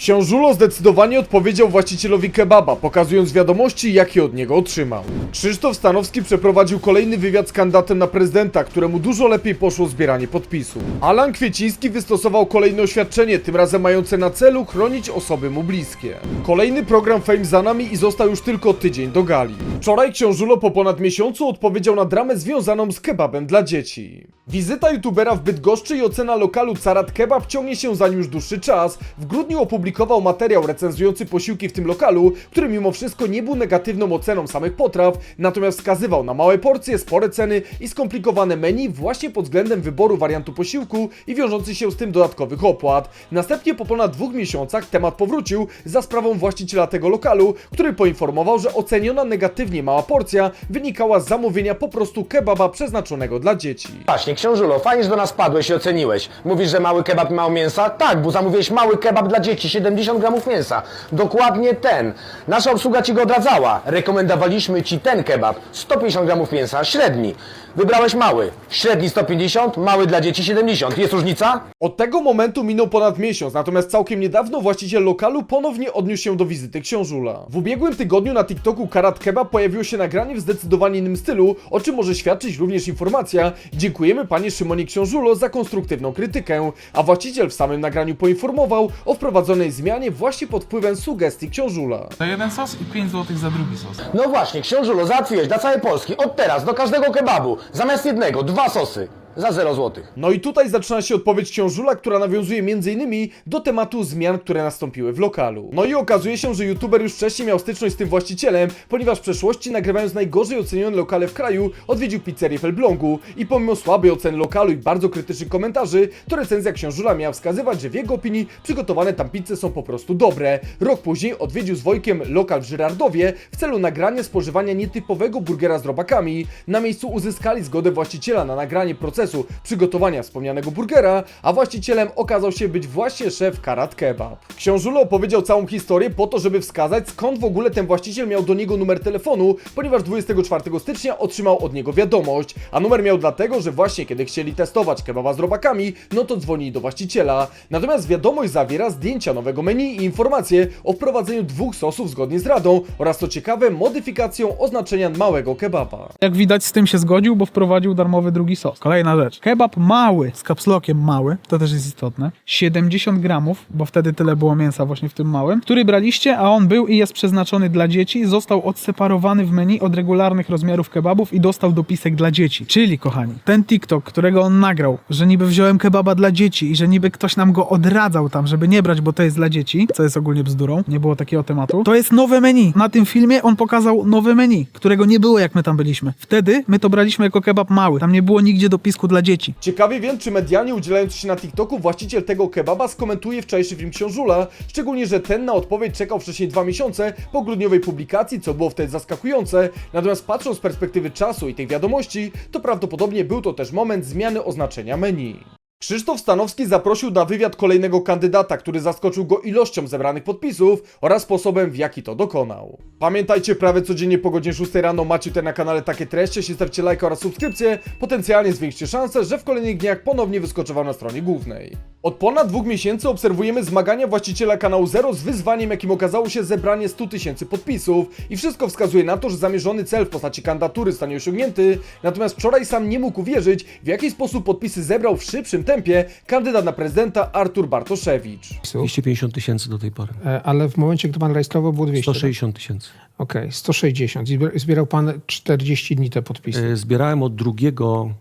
Książulo zdecydowanie odpowiedział właścicielowi kebaba, pokazując wiadomości, jakie od niego otrzymał. Krzysztof Stanowski przeprowadził kolejny wywiad z kandydatem na prezydenta, któremu dużo lepiej poszło zbieranie podpisów. Alan Kwieciński wystosował kolejne oświadczenie, tym razem mające na celu chronić osoby mu bliskie. Kolejny program Fame za nami i został już tylko tydzień do gali. Wczoraj Książulo po ponad miesiącu odpowiedział na dramę związaną z kebabem dla dzieci. Wizyta youtubera w Bydgoszczy i ocena lokalu Carat Kebab ciągnie się za już dłuższy czas. W grudniu opublikował materiał recenzujący posiłki w tym lokalu, który mimo wszystko nie był negatywną oceną samych potraw, natomiast wskazywał na małe porcje, spore ceny i skomplikowane menu właśnie pod względem wyboru wariantu posiłku i wiążący się z tym dodatkowych opłat. Następnie po ponad dwóch miesiącach temat powrócił za sprawą właściciela tego lokalu, który poinformował, że oceniona negatywnie mała porcja wynikała z zamówienia po prostu kebaba przeznaczonego dla dzieci. Właśnie, książulo, fajnie, że do nas padłeś i oceniłeś. Mówisz, że mały kebab i mało mięsa? Tak, bo zamówiłeś mały kebab dla dzieci, 70 gramów mięsa. Dokładnie ten. Nasza obsługa ci go odradzała. Rekomendowaliśmy ci ten kebab, 150 gramów mięsa, średni. Wybrałeś mały. Średni 150, mały dla dzieci 70. Jest różnica? Od tego momentu minął ponad miesiąc, natomiast całkiem niedawno właściciel lokalu ponownie odniósł się do wizyty książula. W ubiegłym tygodniu na TikToku Karat Kebab pojawiło się nagranie w zdecydowanie innym stylu, o czym może świadczyć również informacja Dziękujemy panie Szymonie Książulo za konstruktywną krytykę, a właściciel w samym nagraniu poinformował o wprowadzonej zmianie właśnie pod wpływem sugestii książula. Za jeden sos i 5 zł za drugi sos. No właśnie, książulo, załatwiłeś dla całej Polski. Od teraz do każdego kebabu. Zamiast jednego, dwa sosy. Za 0 złotych. No i tutaj zaczyna się odpowiedź książula, która nawiązuje m.in. do tematu zmian, które nastąpiły w lokalu. No i okazuje się, że youtuber już wcześniej miał styczność z tym właścicielem, ponieważ w przeszłości nagrywając najgorzej ocenione lokale w kraju, odwiedził pizzerię w Elblągu i pomimo słabej oceny lokalu i bardzo krytycznych komentarzy, to recenzja książula miała wskazywać, że w jego opinii przygotowane tam pizze są po prostu dobre. Rok później odwiedził z Wojkiem lokal w Żyrardowie w celu nagrania spożywania nietypowego burgera z robakami. Na miejscu uzyskali zgodę właściciela na nagranie procesu przygotowania wspomnianego burgera, a właścicielem okazał się być właśnie szef Karat Kebab. Książulo opowiedział całą historię po to, żeby wskazać skąd w ogóle ten właściciel miał do niego numer telefonu, ponieważ 24 stycznia otrzymał od niego wiadomość, a numer miał dlatego, że właśnie kiedy chcieli testować kebaba z robakami, no to dzwonili do właściciela. Natomiast wiadomość zawiera zdjęcia nowego menu i informacje o wprowadzeniu dwóch sosów zgodnie z radą oraz co ciekawe modyfikacją oznaczenia małego kebaba. Jak widać, z tym się zgodził, bo wprowadził darmowy drugi sos. Kolejna rzecz. Kebab mały, z kapslokiem mały, to też jest istotne. 70 gramów, bo wtedy tyle było mięsa właśnie w tym małym, który braliście, a on był i jest przeznaczony dla dzieci, został odseparowany w menu od regularnych rozmiarów kebabów i dostał dopisek dla dzieci. Czyli, kochani, ten TikTok, którego on nagrał, że niby wziąłem kebaba dla dzieci i że niby ktoś nam go odradzał tam, żeby nie brać, bo to jest dla dzieci, co jest ogólnie bzdurą, nie było takiego tematu, to jest nowe menu. Na tym filmie on pokazał nowe menu, którego nie było jak my tam byliśmy. Wtedy my to braliśmy jako kebab mały, tam nie było nigdzie dopisku dla dzieci. Ciekawie wiem, czy medialnie udzielając się na TikToku właściciel tego kebaba skomentuje wczorajszy film Książula, szczególnie, że ten na odpowiedź czekał wcześniej dwa miesiące po grudniowej publikacji, co było wtedy zaskakujące, natomiast patrząc z perspektywy czasu i tych wiadomości, to prawdopodobnie był to też moment zmiany oznaczenia menu. Krzysztof Stanowski zaprosił na wywiad kolejnego kandydata, który zaskoczył go ilością zebranych podpisów oraz sposobem, w jaki to dokonał. Pamiętajcie, prawie codziennie po godzinie 6 rano macie tutaj na kanale takie treści, jeśli stawcie lajka oraz subskrypcję, potencjalnie zwiększcie szanse, że w kolejnych dniach ponownie wyskoczę wam na stronie głównej. Od ponad dwóch miesięcy obserwujemy zmagania właściciela kanału Zero z wyzwaniem, jakim okazało się zebranie 100 tysięcy podpisów i wszystko wskazuje na to, że zamierzony cel w postaci kandydatury zostanie osiągnięty, natomiast wczoraj sam nie mógł uwierzyć, w jaki sposób podpisy zebrał w szybszym tempie kandydat na prezydenta Artur Bartoszewicz. 250 tysięcy do tej pory. E, Ale w momencie, gdy pan rejestrował, było 200. 160 tysięcy. Okej, 160. I zbier- Zbierał pan 40 dni te podpisy. E, Zbierałem od 2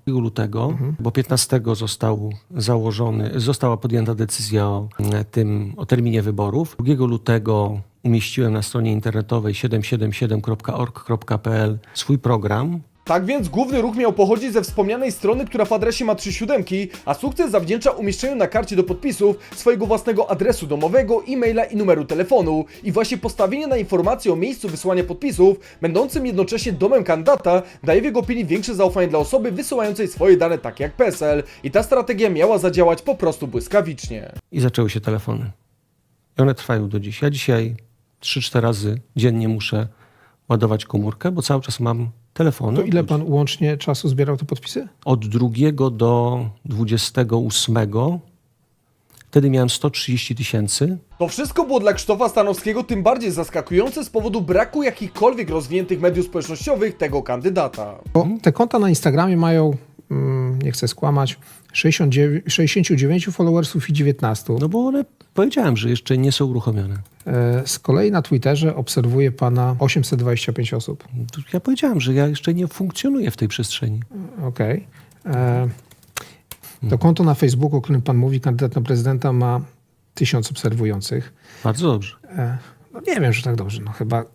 lutego, bo 15 został założony, została podjęta decyzja o e, tym, o terminie wyborów. 2 lutego umieściłem na stronie internetowej 777.org.pl swój program. Tak więc główny ruch miał pochodzić ze wspomnianej strony, która w adresie ma trzy siódemki, a sukces zawdzięcza umieszczeniu na karcie do podpisów swojego własnego adresu domowego, e-maila i numeru telefonu. I właśnie postawienie na informację o miejscu wysłania podpisów, będącym jednocześnie domem kandydata, daje w jego opinii większe zaufanie dla osoby wysyłającej swoje dane takie jak PESEL. I ta strategia miała zadziałać po prostu błyskawicznie. i zaczęły się telefony. I one trwają do dziś. Ja dzisiaj 3-4 razy dziennie muszę ładować komórkę, bo cały czas mam To ile pan łącznie czasu zbierał te podpisy? Od 2 do 28 Wtedy miałem 130 tysięcy. To wszystko było dla Krzysztofa Stanowskiego tym bardziej zaskakujące z powodu braku jakichkolwiek rozwiniętych mediów społecznościowych tego kandydata. Bo te konta na Instagramie mają, nie chcę skłamać, 69, 69 followersów i 19. No bo one, powiedziałem, że jeszcze nie są uruchomione. E, Z kolei na Twitterze obserwuje pana 825 osób. Ja powiedziałem, że ja jeszcze nie funkcjonuję w tej przestrzeni. Okej. E, To konto na Facebooku, o którym pan mówi, kandydat na prezydenta ma tysiąc obserwujących. Bardzo dobrze. E, No nie wiem, że tak dobrze, no chyba,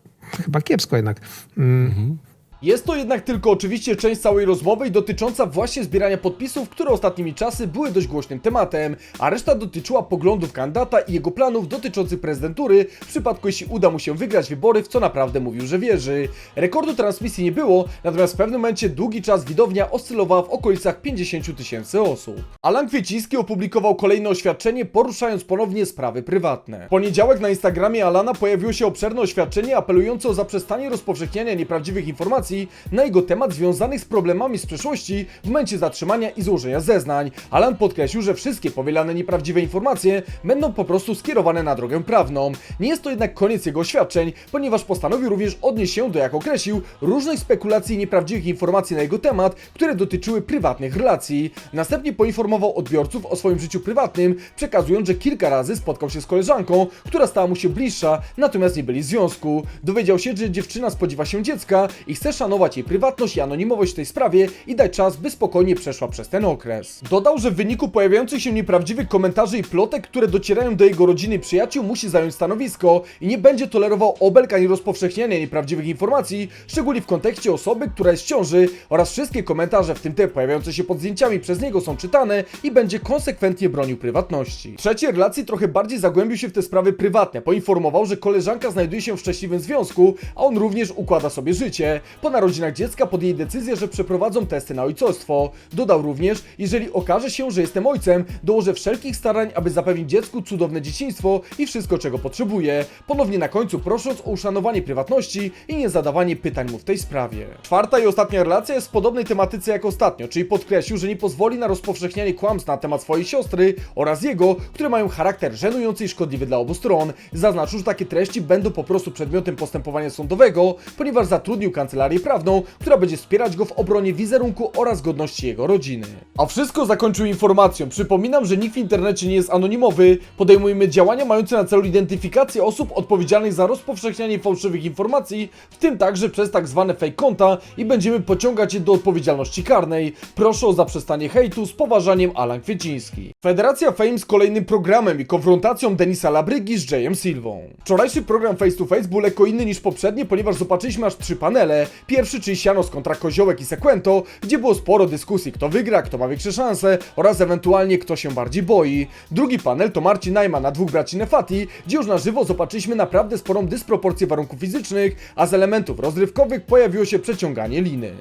chyba kiepsko jednak. Mm, Jest to jednak tylko oczywiście część całej rozmowy dotycząca właśnie zbierania podpisów, które ostatnimi czasy były dość głośnym tematem, a reszta dotyczyła poglądów kandydata i jego planów dotyczących prezydentury w przypadku jeśli uda mu się wygrać wybory, w co naprawdę mówił, że wierzy. Rekordu transmisji nie było, natomiast w pewnym momencie długi czas widownia oscylowała w okolicach 50 tysięcy osób. Alan Kwieciński opublikował kolejne oświadczenie, poruszając ponownie sprawy prywatne. W poniedziałek na Instagramie Alana pojawiło się obszerne oświadczenie apelujące o zaprzestanie rozpowszechniania nieprawdziwych informacji na jego temat związanych z problemami z przeszłości w momencie zatrzymania i złożenia zeznań. Alan podkreślił, że wszystkie powielane nieprawdziwe informacje będą po prostu skierowane na drogę prawną. Nie jest to jednak koniec jego oświadczeń, ponieważ postanowił również odnieść się do, jak określił, różnych spekulacji i nieprawdziwych informacji na jego temat, które dotyczyły prywatnych relacji. Następnie poinformował odbiorców o swoim życiu prywatnym, przekazując, że kilka razy spotkał się z koleżanką, która stała mu się bliższa, natomiast nie byli w związku. Dowiedział się, że dziewczyna spodziewa się dziecka i chce szanować jej prywatność i anonimowość w tej sprawie i dać czas, by spokojnie przeszła przez ten okres. Dodał, że w wyniku pojawiających się nieprawdziwych komentarzy i plotek, które docierają do jego rodziny i przyjaciół, musi zająć stanowisko i nie będzie tolerował obelg ani rozpowszechniania nieprawdziwych informacji, szczególnie w kontekście osoby, która jest w ciąży oraz wszystkie komentarze, w tym te pojawiające się pod zdjęciami przez niego są czytane i będzie konsekwentnie bronił prywatności. Trzeci relacji trochę bardziej zagłębił się w te sprawy prywatne. Poinformował, że koleżanka znajduje się w szczęśliwym związku, a on również układa sobie życie. Po narodzinach dziecka podjęli decyzję, że przeprowadzą testy na ojcostwo. Dodał również, jeżeli okaże się, że jestem ojcem, dołożę wszelkich starań, aby zapewnić dziecku cudowne dzieciństwo i wszystko, czego potrzebuje. Ponownie na końcu prosząc o uszanowanie prywatności i nie zadawanie pytań mu w tej sprawie. Czwarta i ostatnia relacja jest w podobnej tematyce jak ostatnio, czyli podkreślił, że nie pozwoli na rozpowszechnianie kłamstw na temat swojej siostry oraz jego, które mają charakter żenujący i szkodliwy dla obu stron. Zaznaczył, że takie treści będą po prostu przedmiotem postępowania sądowego, ponieważ zatrudnił kancelarię prawną, która będzie wspierać go w obronie wizerunku oraz godności jego rodziny. A wszystko zakończył informacją. Przypominam, że nikt w internecie nie jest anonimowy. Podejmujemy działania mające na celu identyfikację osób odpowiedzialnych za rozpowszechnianie fałszywych informacji, w tym także przez tak zwane fake konta i będziemy pociągać je do odpowiedzialności karnej. Proszę o zaprzestanie hejtu z poważaniem Alan Kwieciński. Federacja Fame z kolejnym programem i konfrontacją Denisa Labrygi z Jayem Silvą. Wczorajszy program Face to Face był lekko inny niż poprzedni, ponieważ zobaczyliśmy aż trzy panele. Pierwszy, czyli Sianos kontra Koziołek i Sequento, gdzie było sporo dyskusji, kto wygra, kto ma większe szanse oraz ewentualnie kto się bardziej boi. Drugi panel to Marcin Najman na dwóch braci Nefati, gdzie już na żywo zobaczyliśmy naprawdę sporą dysproporcję warunków fizycznych, a z elementów rozrywkowych pojawiło się przeciąganie liny.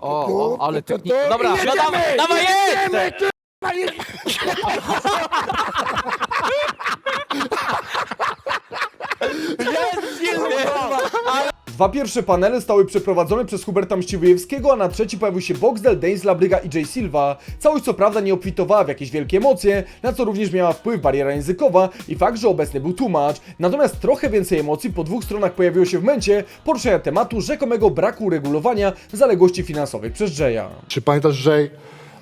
O, o, ale technik... Dobra, no dawaj, dawaj, jedź! Jest Dwa pierwsze panele stały przeprowadzone przez Huberta Mściwojewskiego, a na trzeci pojawił się Boxdel, Danes, Labryga i Jay Silva. Całość co prawda nie obfitowała w jakieś wielkie emocje, na co również miała wpływ bariera językowa i fakt, że obecny był tłumacz. Natomiast trochę więcej emocji po dwóch stronach pojawiło się w momencie poruszenia tematu rzekomego braku uregulowania zaległości finansowych przez Jaya. Czy pamiętasz, Jay,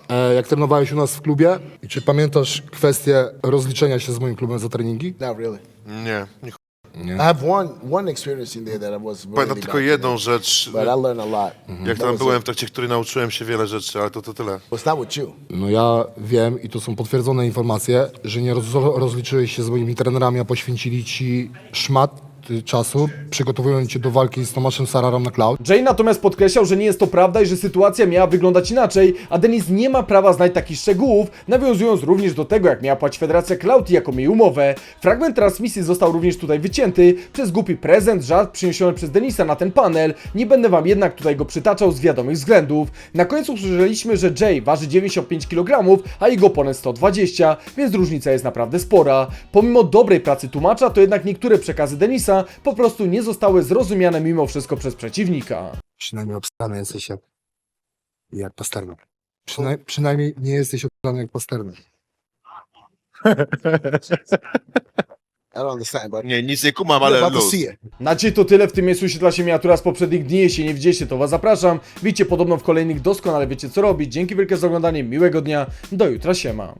e, jak trenowałeś u nas w klubie? I czy pamiętasz kwestię rozliczenia się z moim klubem za treningi? Not really. Nie, nie. I have one one experience in there that I was really Pamiętam tylko jedną rzecz, but I learned a lot. jak That tam was byłem, it. w trakcie której nauczyłem się wiele rzeczy, ale to to tyle. It's not with you. No ja wiem i to są potwierdzone informacje, że nie roz, rozliczyłeś się z moimi trenerami, a poświęcili ci szmat czasu, przygotowując cię do walki z Tomaszem Sararą na cloud. Jay natomiast podkreślał, że nie jest to prawda i że sytuacja miała wyglądać inaczej, a Denis nie ma prawa znać takich szczegółów, nawiązując również do tego, jak miała płacić Federacja Cloud i jaką jej umowę. Fragment transmisji został również tutaj wycięty przez głupi prezent, żart przyniesiony przez Denisa na ten panel. Nie będę wam jednak tutaj go przytaczał z wiadomych względów. Na końcu usłyszeliśmy, że Jay waży 95 kg, a jego oponent 120, więc różnica jest naprawdę spora. Pomimo dobrej pracy tłumacza, to jednak niektóre przekazy Denisa po prostu nie zostały zrozumiane mimo wszystko przez przeciwnika. Przynajmniej obstany jesteś jak, jak Pasternak. Przynaj, przynajmniej nie jesteś obstany jak Pasternak. I don't understand, but Nie, nic nie kumam, ale luz. see it. Na dzisiaj to tyle, w tym miejscu się miniatura z poprzednich dni, jeśli nie widzieliście to was zapraszam. Widzicie podobno w kolejnych doskonale wiecie co robić. Dzięki wielkie za oglądanie, miłego dnia, do jutra siema.